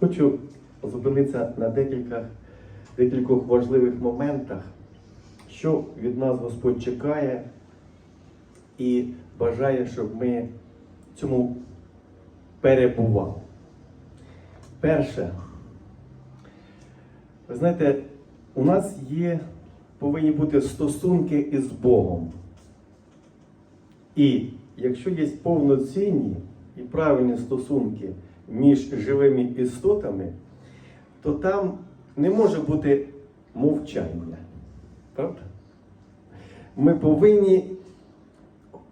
Хочу зупинитися на декілька, декількох важливих моментах, що від нас Господь чекає і бажає, щоб ми цьому перебували. Перше, ви знаєте, у нас є, повинні бути стосунки із Богом. І якщо є повноцінні і правильні стосунки між живими істотами, то там не може бути мовчання. Правда? Ми повинні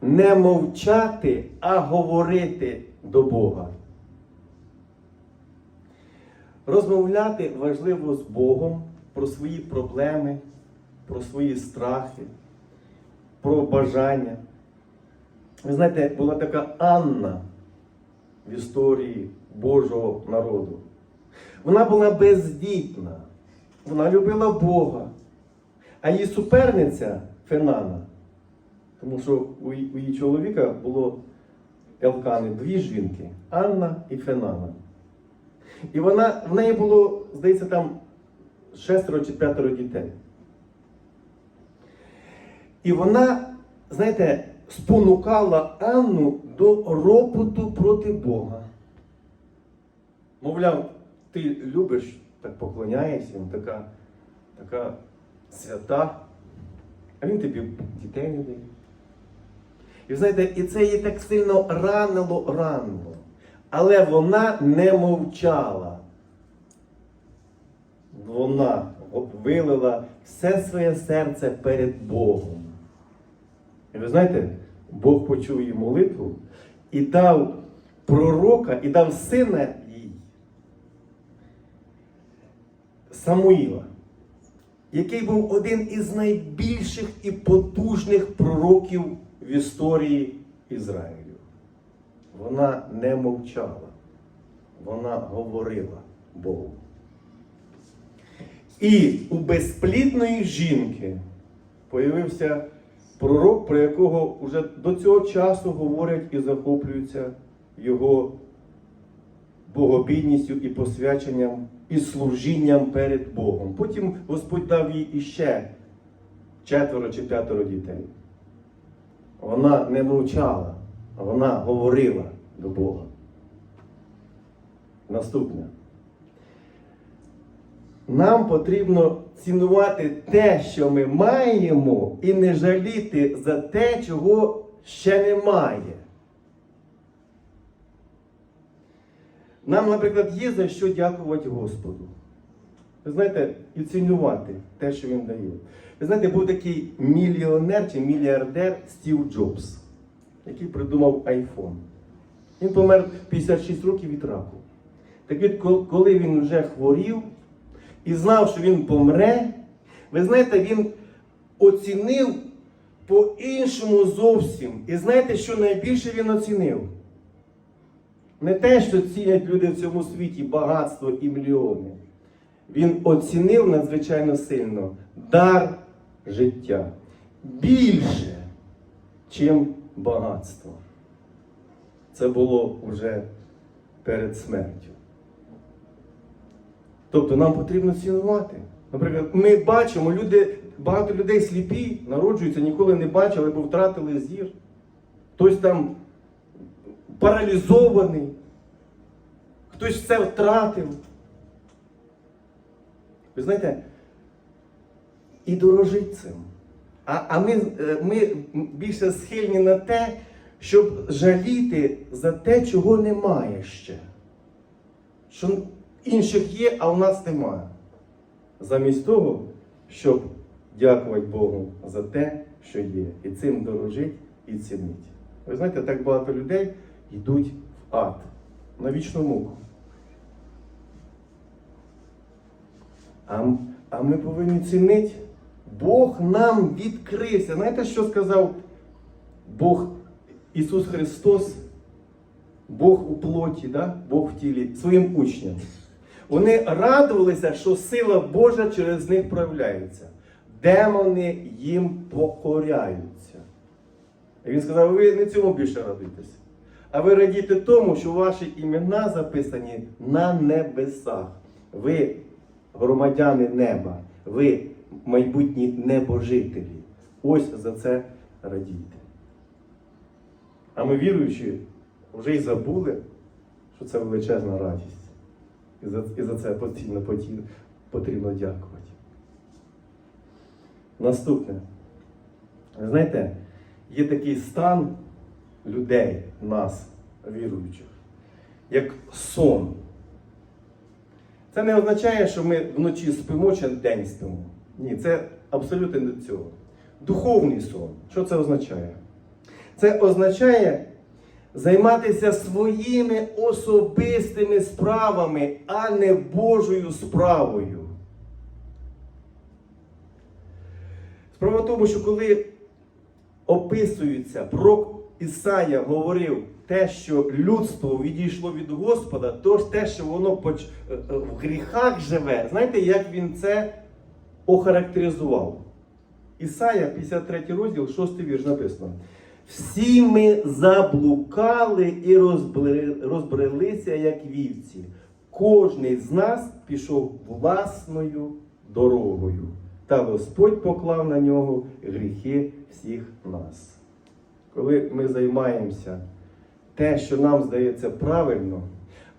не мовчати, а говорити до Бога. Розмовляти важливо з Богом про свої проблеми, про свої страхи, про бажання. Ви знаєте, була така Анна в історії Божого народу. Вона була бездітна, вона любила Бога. А її суперниця Фенана, тому що у її, чоловіка було Елкани, дві жінки Анна і Фенана. І вона, в неї було, здається, там шестеро чи п'ятеро дітей. І вона, знаєте, спонукала Анну до ропоту проти Бога. Мовляв, ти любиш, так поклоняєшся, така, така свята, а він тобі дітей не дає. І знаєте, і це її так сильно ранило, ранило. Але вона не мовчала. Вона вилила все своє серце перед Богом. І ви знаєте, Бог почув її молитву і дав пророка, і дав сина їй Самуїла, який був один із найбільших і потужних пророків в історії Ізраїлю. Вона не мовчала, вона говорила Богу. І у безплідної жінки появився пророк, про якого вже до цього часу говорять і захоплюються його богобідністю і посвяченням і служінням перед Богом. Потім Господь дав їй іще четверо чи п'ятеро дітей. Вона не мовчала, вона говорила до Бога. Наступне. Нам потрібно цінувати те, що ми маємо, і не жаліти за те, чого ще немає. Нам, наприклад, є за що дякувати Господу. Ви знаєте, і цінувати те, що Він дає. Ви знаєте, був такий мільйонер чи мільярдер Стів Джобс, який придумав iPhone. Він помер 56 років від раку. Так від коли він вже хворів і знав, що він помре, ви знаєте, він оцінив по-іншому зовсім. І знаєте, що найбільше він оцінив? Не те, що цінять люди в цьому світі багатство і мільйони. Він оцінив надзвичайно сильно дар життя. Більше, чим багатство. Це було вже перед смертю. Тобто нам потрібно цінувати. Наприклад, ми бачимо, люди, багато людей сліпі, народжуються, ніколи не бачили, бо втратили зір. Хтось там паралізований, хтось все втратив. Ви знаєте, і дорожить цим. А а ми, е, ми більше схильні на те, щоб жаліти за те, чого немає ще. Що інших є, а у нас немає. Замість того, щоб дякувати Богу за те, що є, і цим дорожить і цінить. Ви знаєте, так багато людей йдуть в ад на вічну муку. А, а ми повинні цінити. Бог нам відкрився. Знаєте, що сказав Бог Ісус Христос, Бог у плоті, да? Бог в тілі, своїм учням? Вони радувалися, що сила Божа через них проявляється. Демони їм покоряються. І він сказав, ви не цьому більше радуйтесь, а ви радійте тому, що ваші імена записані на небесах. Ви громадяни неба, ви майбутні небожителі. Ось за це радійте. А ми віруючи, вже й забули, що це величезна радість. І за, і за це потрібно, потрібно, дякувати. Наступне. Знаєте, є такий стан людей, нас, віруючих, як сон. Це не означає, що ми вночі спимо чи день спимо. Ні, це абсолютно не цього. Духовний сон. Що це означає? Це означає займатися своїми особистими справами, а не Божою справою. Справа в тому, що коли описується, пророк Ісая говорив те, що людство відійшло від Господа, то ж те, що воно е, е, в гріхах живе, знаєте, як він це охарактеризував? Ісая, 53 розділ, 6 вірш написано. Всі ми заблукали і розбрелися, як вівці. Кожний з нас пішов власною дорогою, та Господь поклав на нього гріхи всіх нас. Коли ми займаємося те, що нам здається правильно,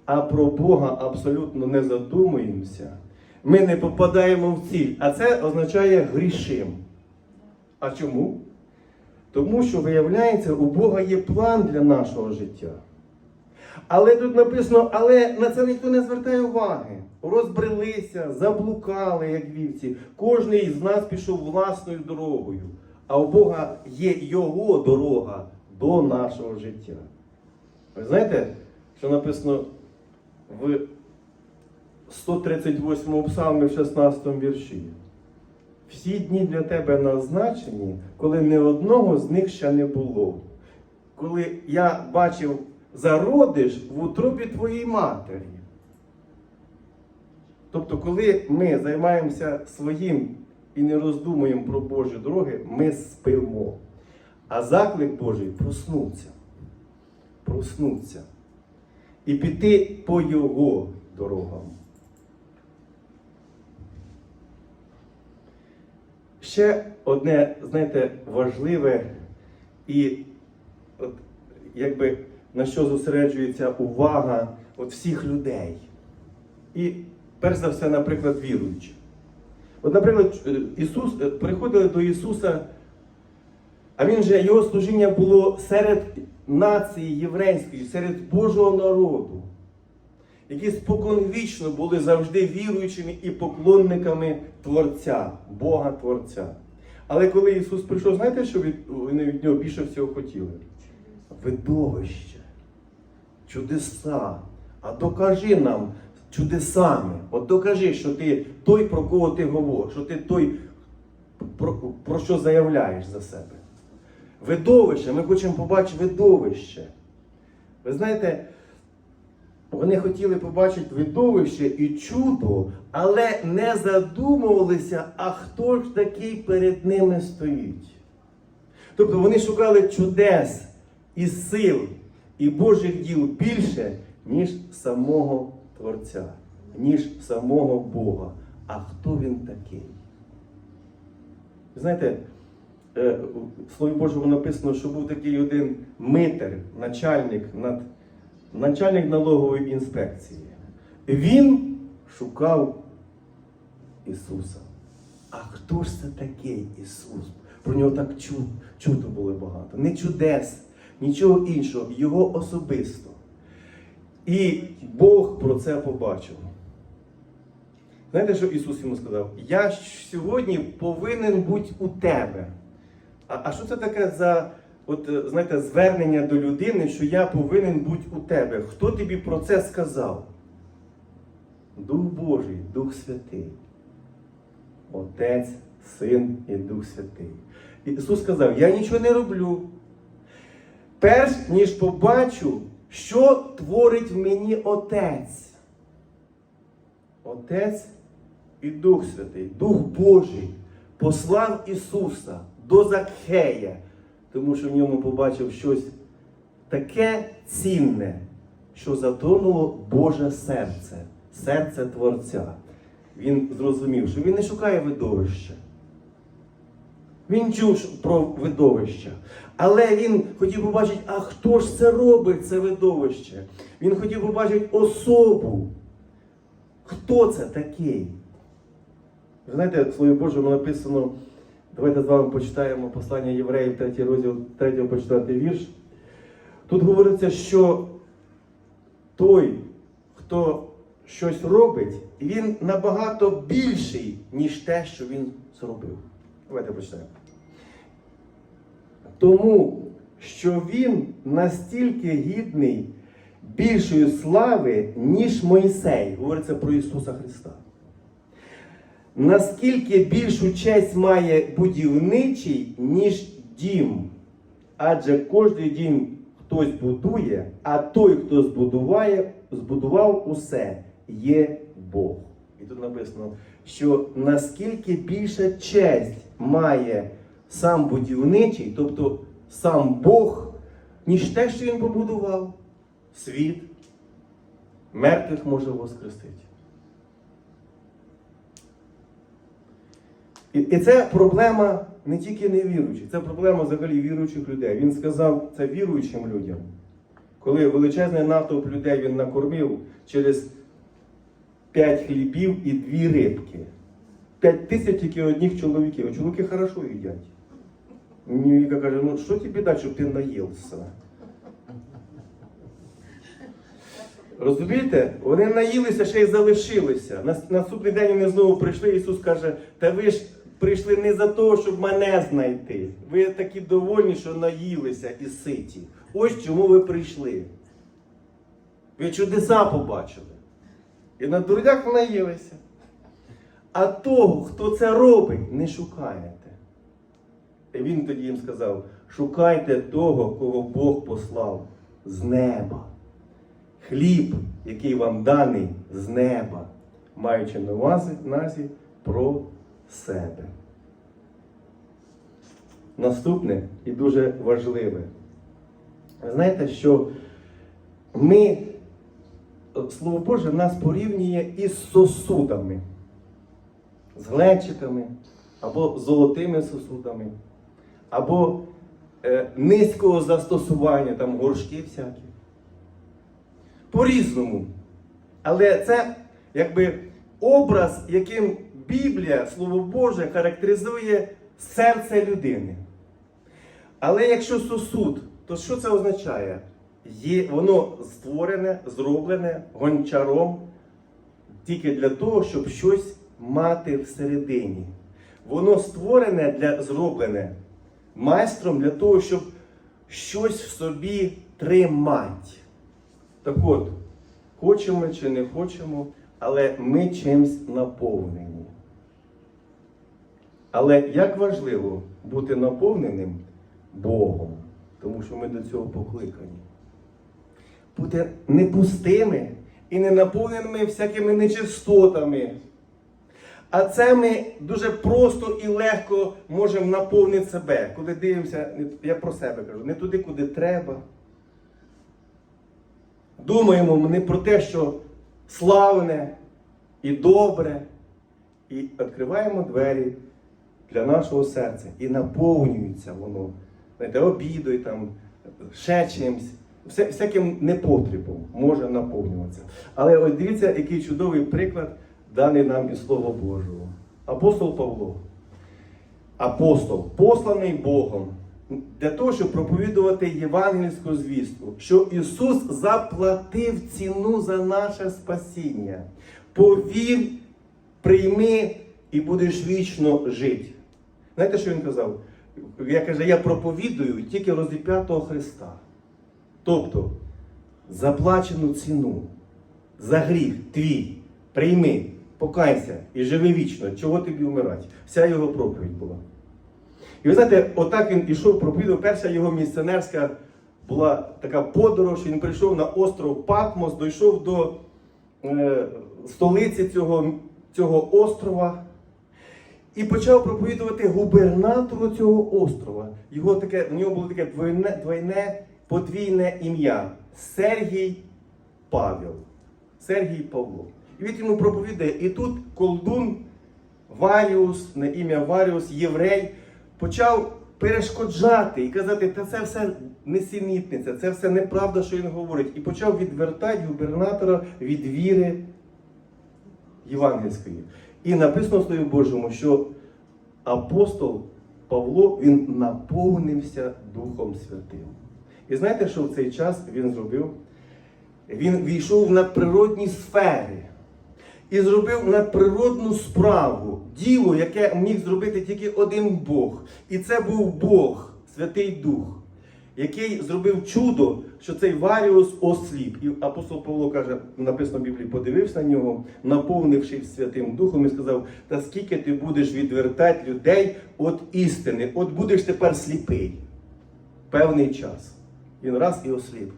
а про Бога абсолютно не задумуємося, ми не попадаємо в ціль. А це означає грішим. А чому? Тому що, виявляється, у Бога є план для нашого життя. Але тут написано, але на це ніхто не звертає уваги. Розбрелися, заблукали, як вівці. Кожний з нас пішов власною дорогою. А у Бога є його дорога до нашого життя. Ви знаєте, що написано в 138 псалмі в 16 вірші? Всі дні для тебе назначені, коли ні одного з них ще не було. Коли я бачив зародиш в утробі твоєї матері. Тобто, коли ми займаємося своїм і не роздумуємо про Божі дороги, ми спимо. А заклик Божий проснуться. Проснуться. І піти по Його дорогам. Ще одне, знаєте, важливе і от, якби на що зосереджується увага от всіх людей. І перш за все, наприклад, віруючі. От, наприклад, е, Ісус, е, приходили до Ісуса, а він же, його служіння було серед нації єврейської, серед Божого народу, які споконвічно були завжди віруючими і поклонниками Творця, Бога Творця. Але коли Ісус прийшов, знаєте, що вони від нього більше всього хотіли? Видовище, чудеса. А докажи нам чудесами. От докажи, що ти той, про кого ти говориш, що ти той, про, про що заявляєш за себе. Видовище, ми хочемо побачити видовище. Ви знаєте, вони хотіли побачити видовище і чудо, але не задумувалися, а хто ж такий перед ними стоїть. Тобто вони шукали чудес і сил і Божих діл більше, ніж самого Творця, ніж самого Бога. А хто він такий? Знаєте, е, в Слові Божому написано, що був такий один митер, начальник над начальник налогової інспекції. Він шукав Ісуса. А хто ж це такий Ісус? Про нього так чуд, чудо було багато. Не чудес, нічого іншого, Його особисто. І Бог про це побачив. Знаєте, що Ісус йому сказав? Я сьогодні повинен бути у тебе. А, а що це таке за от, е, знаєте, звернення до людини, що я повинен бути у тебе? Хто тобі про це сказав? Дух Божий, Дух Святий. Отець, Син і Дух Святий. Ісус сказав: Я нічого не роблю. Перш ніж побачу, що творить в мені Отець. Отець і Дух Святий, Дух Божий послав Ісуса до Закхея, тому що в ньому побачив щось таке цінне, що затронуло Боже серце, серце Творця. Він зрозумів, що він не шукає видовища. Він чув про видовище. Але він хотів побачити, а хто ж це робить, це видовище? Він хотів побачити особу. Хто це такий? Ви знаєте, в Слові Божому написано, давайте з вами почитаємо послання Євреїв, 3 розділ 3 по 4 вірш. Тут говориться, що той, хто щось робить, він набагато більший, ніж те, що він зробив. Давайте почитаємо. Тому що він настільки гідний більшої слави, ніж Мойсей. Говориться про Ісуса Христа. Наскільки більшу честь має будівничий, ніж дім. Адже кожен дім хтось будує, а той, хто збудуває, збудував усе, є Бог. І тут написано, що наскільки більша честь має сам будівничий, тобто сам Бог, ніж те, що він побудував, світ, мертвих може воскресити. І, це проблема не тільки невіруючих, це проблема взагалі віруючих людей. Він сказав це віруючим людям. Коли величезний натовп людей він накормив через п'ять хлібів і дві рибки. П'ять тисяч тільки одних чоловіків. Чоловіки хорошо їдять. Мені Віка каже, ну що тобі дати, щоб ти наївся? Розумієте? Вони наїлися, ще й залишилися. На наступний день вони знову прийшли. Ісус каже, та ви ж прийшли не за того, щоб мене знайти. Ви такі довольні, що наїлися і ситі. Ось чому ви прийшли. Ви чудеса побачили. І на дурнях наїлися. А того, хто це робить, не шукаєте. І він тоді їм сказав: шукайте того, кого Бог послав з неба. Хліб, який вам даний з неба, маючи на увазі про себе. Наступне і дуже важливе. Ви знаєте, що ми, Слово Боже, нас порівнює із сосудами, з глечиками або золотими сосудами, або е, низького застосування, там горшки всякі. По-різному. Але це якби образ, яким Біблія, Слово Боже, характеризує серце людини. Але якщо сосуд, то що це означає? Є, воно створене, зроблене гончаром тільки для того, щоб щось мати всередині. Воно створене для зроблене майстром для того, щоб щось в собі тримати. Так от, хочемо чи не хочемо, але ми чимсь наповнені. Але як важливо бути наповненим Богом, тому що ми до цього покликані. Бути не пустими і не наповненими всякими нечистотами. А це ми дуже просто і легко можемо наповнити себе, коли дивимося, я про себе кажу, не туди, куди треба. Думаємо ми не про те, що славне і добре, і відкриваємо двері для нашого серця. І наповнюється воно знаєте, обідою, там, ще чимось, всяким непотребом може наповнюватися. Але ось дивіться, який чудовий приклад даний нам із Слова Божого. Апостол Павло. Апостол, посланий Богом для того, щоб проповідувати євангельську звістку, що Ісус заплатив ціну за наше спасіння. Повір, прийми і будеш вічно жити. Знаєте, що він казав? Я каже, я проповідую тільки розіп'ятого Христа. Тобто, заплачену ціну за гріх твій, прийми, покайся і живи вічно. Чого тобі вмирати? Вся його проповідь була. І ви знаєте, отак він ішов, проповідав. Перша його місіонерська була така подорож. Він прийшов на остров Патмос, дійшов до е, столиці цього, цього острова і почав проповідувати губернатору цього острова. Його таке, у нього було таке двойне, двойне подвійне ім'я Сергій Павел. Сергій Павло. І він йому проповідає. І тут колдун Варіус, на ім'я Варіус, єврей, почав перешкоджати і казати, та це все несенітниця, це все неправда, що він говорить. І почав відвертати губернатора від віри євангельської. І написано в Слові Божому, що апостол Павло він наповнився Духом Святим. І знаєте, що в цей час він зробив? Він війшов в надприродні сфери і зробив надприродну справу, діло, яке міг зробити тільки один Бог. І це був Бог, Святий Дух, який зробив чудо, що цей Варіус осліп. І апостол Павло каже, написано в Біблії, подивився на нього, наповнившись Святим Духом, і сказав: Та скільки ти будеш відвертати людей від істини, от будеш тепер сліпий. Певний час. Він раз і осліп.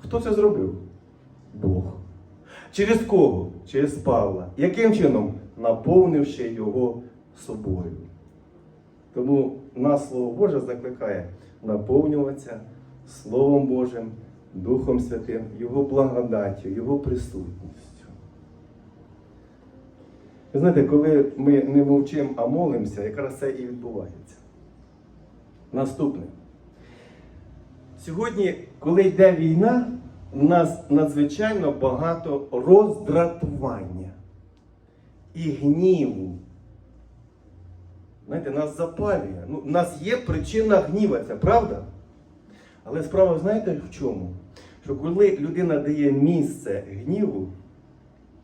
Хто це зробив? Бог. Через кого? Через Павла. Яким чином? Наповнивши його собою. Тому нас Слово Боже закликає наповнюватися Словом Божим, Духом Святим, Його благодаттю, Його присутністю. Ви знаєте, коли ми не мовчимо, а молимося, якраз це і відбувається. Наступне. Сьогодні, коли йде війна, у нас надзвичайно багато роздратування і гніву. Знаєте, нас запалює. Ну, у нас є причина гніватися, правда? Але справа, знаєте в чому? Що коли людина дає місце гніву,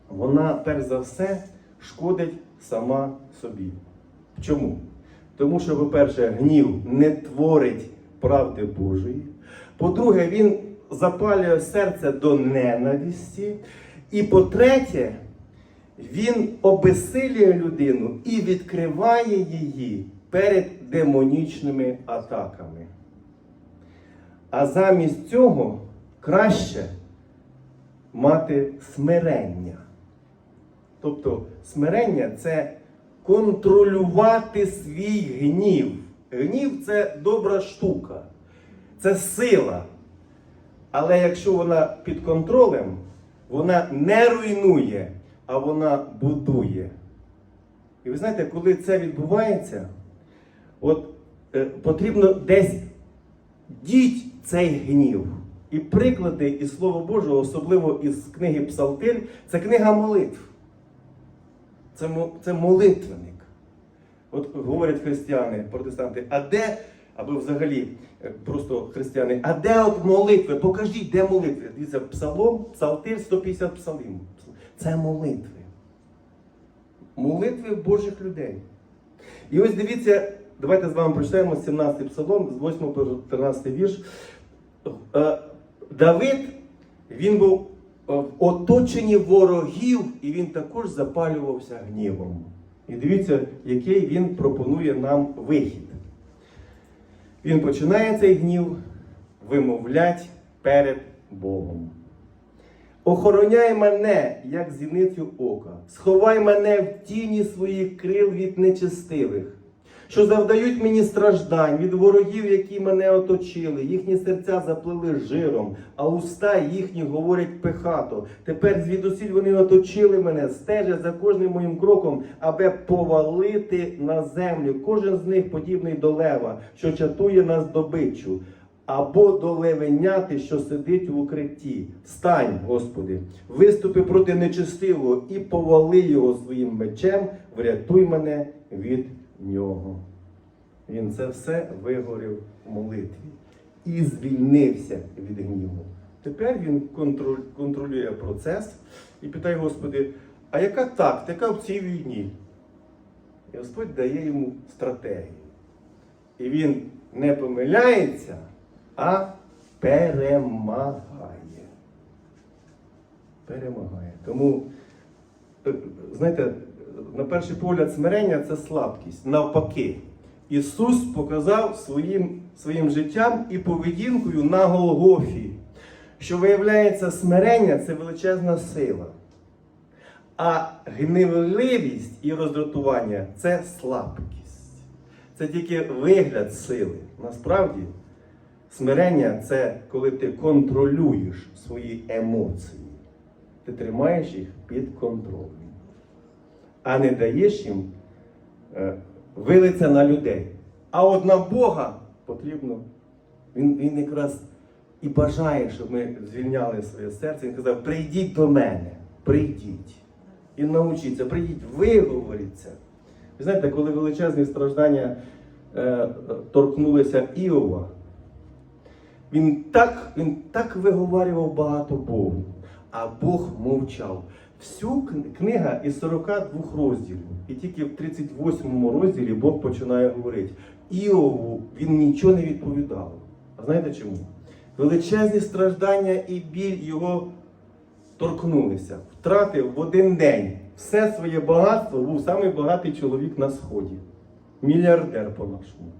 вона перш за все шкодить сама собі. Чому? Тому що, по-перше, гнів не творить правди Божої. По-друге, він запалює серце до ненависті. І по-третє, він обесилює людину і відкриває її перед демонічними атаками. А замість цього краще мати смирення. Тобто смирення це контролювати свій гнів. Гнів це добра штука, це сила. Але якщо вона під контролем, вона не руйнує, а вона будує. І ви знаєте, коли це відбувається, от е, потрібно десь діть цей гнів. І приклади із Слова Божого, особливо із книги Псалтир, це книга молитв. Це, це молитвенник. От говорять християни, протестанти, а де, або взагалі е, просто християни, а де от молитви? Покажіть, де молитви? Дивіться, псалом, псалтир, 150 псалим. Це молитви. Молитви Божих людей. І ось дивіться, давайте з вами прочитаємо 17 псалом, з 8 по 13 вірш. Е, Давид, він був е, в оточенні ворогів, і він також запалювався гнівом. І дивіться, який він пропонує нам вихід. Він починає цей гнів вимовлять перед Богом. Охороняй мене, як зіницю ока, сховай мене в тіні своїх крил від нечестивих, що завдають мені страждань від ворогів, які мене оточили. Їхні серця заплили жиром, а уста їхні говорять пехато. Тепер звідусіль вони оточили мене, стежать за кожним моїм кроком, аби повалити на землю. Кожен з них подібний до лева, що чатує на здобичу або до левеняти, що сидить в укритті. Стань, Господи, виступи проти нечестивого і повали його своїм мечем, врятуй мене від нього. Він це все вигорів в молитві і звільнився від гніву. Тепер він контролює процес і питає, Господи, а яка тактика в цій війні? І Господь дає йому стратегію. І він не помиляється, а перемагає. Перемагає. Тому, е, знаєте, на перший погляд, смирення це слабкість. Навпаки, Ісус показав своїм, своїм життям і поведінкою на Голгофі, що виявляється, смирення це величезна сила. А гнівливість і роздратування це слабкість. Це тільки вигляд сили. Насправді, Смирення це коли ти контролюєш свої емоції. Ти тримаєш їх під контролем, а не даєш їм е, вилитися на людей. А от на Бога потрібно. Він, він якраз і бажає, щоб ми звільняли своє серце. Він казав: прийдіть до мене, прийдіть. І навчіться, прийдіть, виговоріться. Ви знаєте, коли величезні страждання е, торкнулися Іова, він так, він так виговарював багато Богу, а Бог мовчав. Всю кн- книга із 42 розділів, і тільки в 38 розділі Бог починає говорити. Іову він нічого не відповідав. А знаєте чому? Величезні страждання і біль його торкнулися. Втратив в один день все своє багатство, був самий багатий чоловік на сході. Мільярдер по-нашому.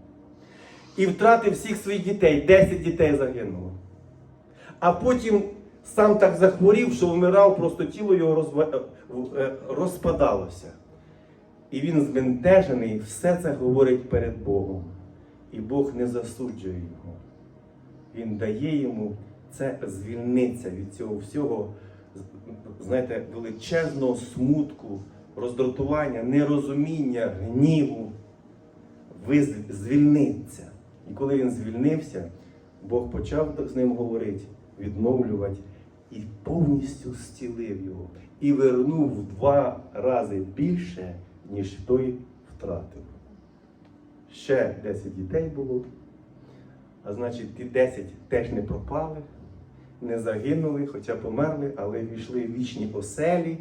І втратив всіх своїх дітей, 10 дітей загинуло. А потім сам так захворів, що вмирав, просто тіло його розва- е, розпадалося. І він збентежений, все це говорить перед Богом. І Бог не засуджує його. Він дає йому це звільниться від цього всього, знаєте, величезного смутку, роздратування, нерозуміння, гніву. Звільниться. І коли він звільнився, Бог почав з ним говорити, відновлювати і повністю зцілив його. І вернув в два рази більше, ніж той втратив. Ще 10 дітей було. А значить, ті 10 теж не пропали, не загинули, хоча померли, але війшли в вічні оселі.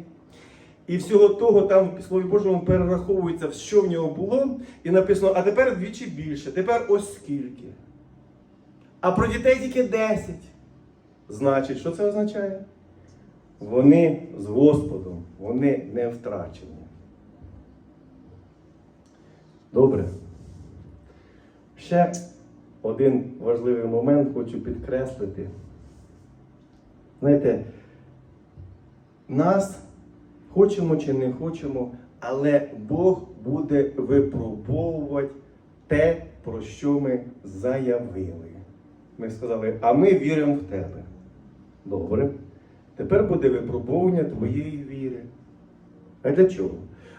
І всього того там в Слові Божому перераховується, що в нього було, і написано, а тепер вдвічі більше, тепер ось скільки. А про дітей тільки 10. Значить, що це означає? Вони з Господом, вони не втрачені. Добре. Ще один важливий момент хочу підкреслити. Знаєте, нас, хочемо чи не хочемо, але Бог буде випробовувати те, про що ми заявили. Ми сказали, а ми віримо в тебе. Добре. Тепер буде випробовування твоєї віри. А для чого?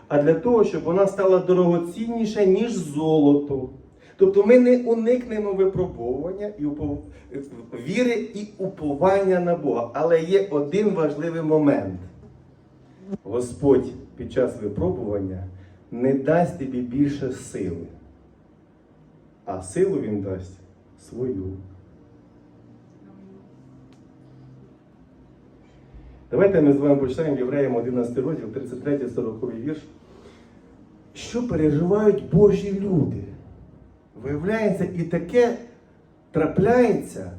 А для того, щоб вона стала дорогоцінніша, ніж золото. Тобто ми не уникнемо випробовування і упов... віри і уповання на Бога. Але є один важливий момент. Господь під час випробування не дасть тобі більше сили, а силу Він дасть свою. Давайте ми з вами почитаємо Євреям 11 розділ, 33-40 вірш. Що переживають Божі люди? Виявляється, і таке трапляється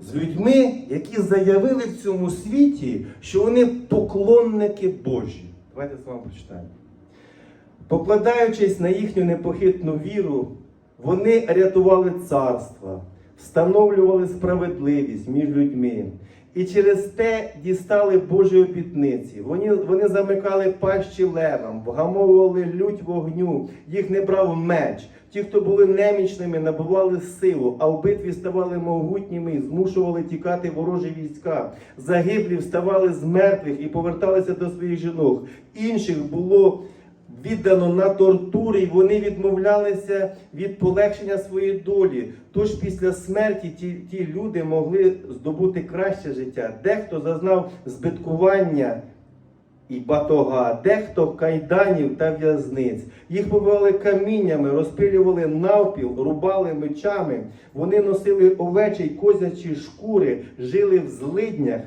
з людьми, які заявили в цьому світі, що вони поклонники Божі. Давайте з вами прочитаємо. Покладаючись на їхню непохитну віру, вони рятували царства, встановлювали справедливість між людьми. І через те дістали Божі обітниці. Вони, вони замикали пащі левам, вгамовували лють вогню, їх не брав меч. Ті, хто були немічними, набували силу, а в битві ставали могутніми змушували тікати ворожі війська. Загиблі вставали з мертвих і поверталися до своїх жінок. Інших було віддано на тортури, і вони відмовлялися від полегшення своєї долі. Тож після смерті ті, ті люди могли здобути краще життя. Дехто зазнав збиткування і батога, дехто кайданів та в'язниць. Їх побивали каміннями, розпилювали навпіл, рубали мечами. Вони носили овечі й козячі шкури, жили в злиднях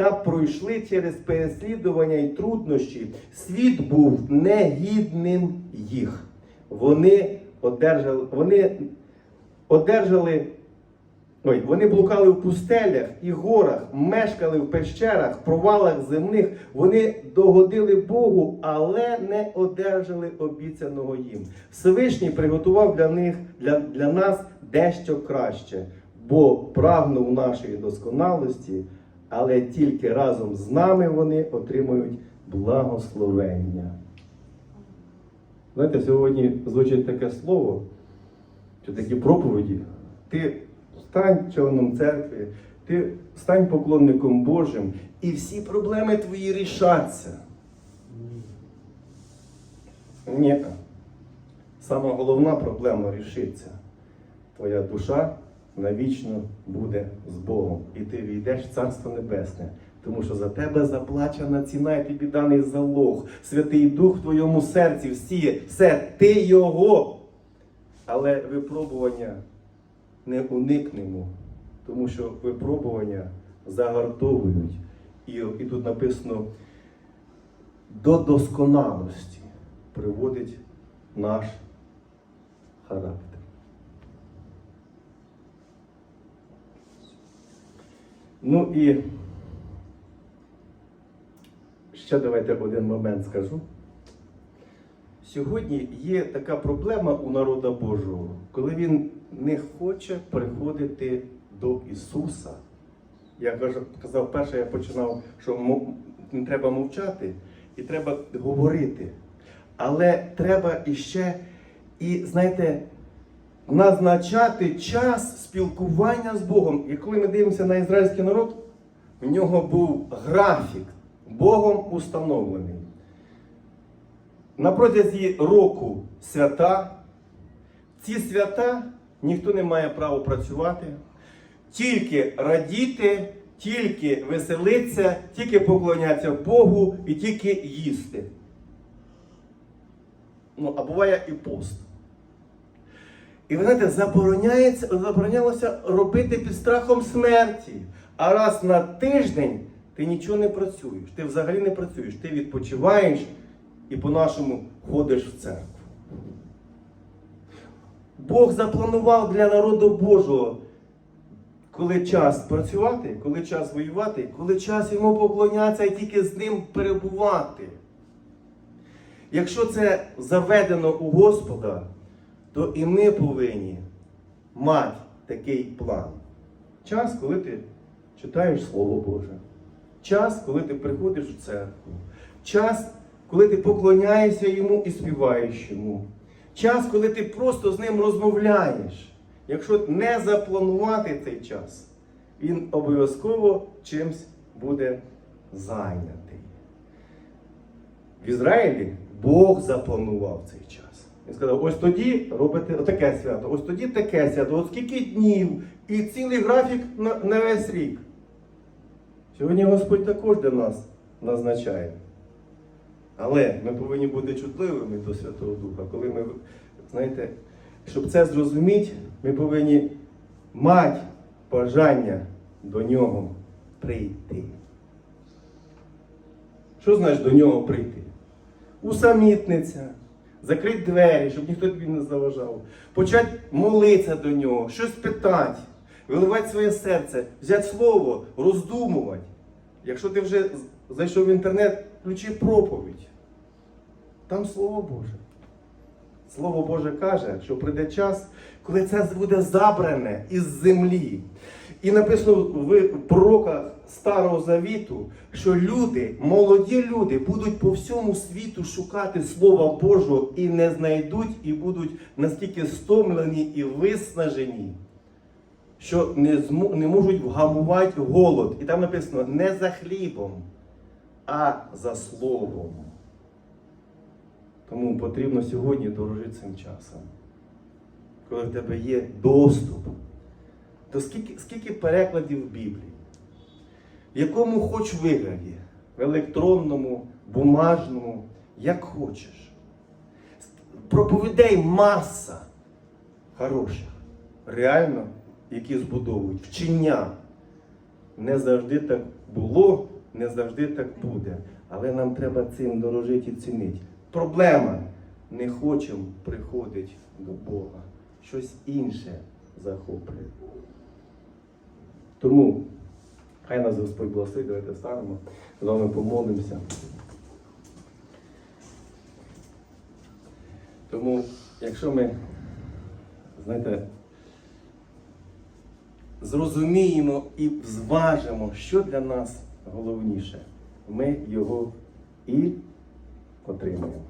та пройшли через переслідування і труднощі. Світ був негідним їх. Вони одержали, вони одержали. Ой, вони блукали в пустелях і горах, мешкали в пещерах, провалах земних. Вони догодили Богу, але не одержали обіцяного їм. Всевишній приготував для них для, для нас дещо краще, бо прагнув нашої досконалості, але тільки разом з нами вони отримують благословення. Знаєте, сьогодні звучить таке слово, чи такі проповіді. Ти стань членом церкви, ти стань поклонником Божим, і всі проблеми твої рішаться. Ні. Сама головна проблема рішиться. Твоя душа навічно буде з Богом. І ти війдеш в Царство Небесне. Тому що за тебе заплачена ціна, і тобі даний залог. Святий Дух в твоєму серці всіє. Все, ти його. Але випробування не уникнемо, тому що випробування загартовують. І, і тут написано до досконалості приводить наш характер. Ну і ще давайте один момент скажу. Сьогодні є така проблема у народа Божого, коли він не хоче приходити до Ісуса. Я казав, перше я починав, що не треба мовчати і треба говорити. Але треба іще, і знаєте, назначати час спілкування з Богом. І коли ми дивимося на ізраїльський народ, в нього був графік Богом установлений. На протязі року свята, ці свята ніхто не має права працювати, тільки радіти, тільки веселитися, тільки поклонятися Богу і тільки їсти. Ну, а буває і пост. І ви знаєте, забороняється, заборонялося робити під страхом смерті. А раз на тиждень ти нічого не працюєш. Ти взагалі не працюєш. Ти відпочиваєш і по-нашому ходиш в церкву. Бог запланував для народу Божого, коли час працювати, коли час воювати, коли час йому поклонятися і тільки з ним перебувати. Якщо це заведено у Господа, то і ми повинні мати такий план. Час, коли ти читаєш Слово Боже. Час, коли ти приходиш в церкву. Час, коли ти поклоняєшся йому і співаєш йому. Час, коли ти просто з ним розмовляєш. Якщо не запланувати цей час, він обов'язково чимсь буде зайнятий. В Ізраїлі Бог запланував цей час. Він сказав, ось тоді робите таке свято, ось тоді таке свято, от скільки днів і цілий графік на, на весь рік. Сьогодні Господь також для нас назначає. Але ми повинні бути чутливими до Святого Духа. Коли ми, знаєте, щоб це зрозуміти, ми повинні мати бажання до нього прийти. Що значить до нього прийти? Усамітниться, закрити двері, щоб ніхто тобі не заважав, почати молитися до нього, щось питати, виливати своє серце, взяти слово, роздумувати. Якщо ти вже зайшов в інтернет, включи проповідь. Там Слово Боже. Слово Боже каже, що прийде час, коли це буде забране із землі. І написано в пророках Старого Завіту, що люди, молоді люди, будуть по всьому світу шукати Слова Божого і не знайдуть, і будуть настільки стомлені і виснажені, що не, змо- не можуть вгамувати голод. І там написано не за хлібом, а за словом. Тому потрібно сьогодні дорожити цим часом. Коли в тебе є доступ. То скільки, скільки перекладів Біблії? В якому хоч вигляді? В електронному, бумажному, як хочеш. Проповідей маса хороших, реально, які збудовують. Вчення. Не завжди так було, не завжди так буде. Але нам треба цим дорожити і цінити. Проблема. Не хочемо приходити до Бога. Щось інше захоплює. Тому хай нас Господь благословить, давайте станемо, з вами помолимося. Тому, якщо ми, знаєте, зрозуміємо і зважимо, що для нас головніше, ми його і отримаємо.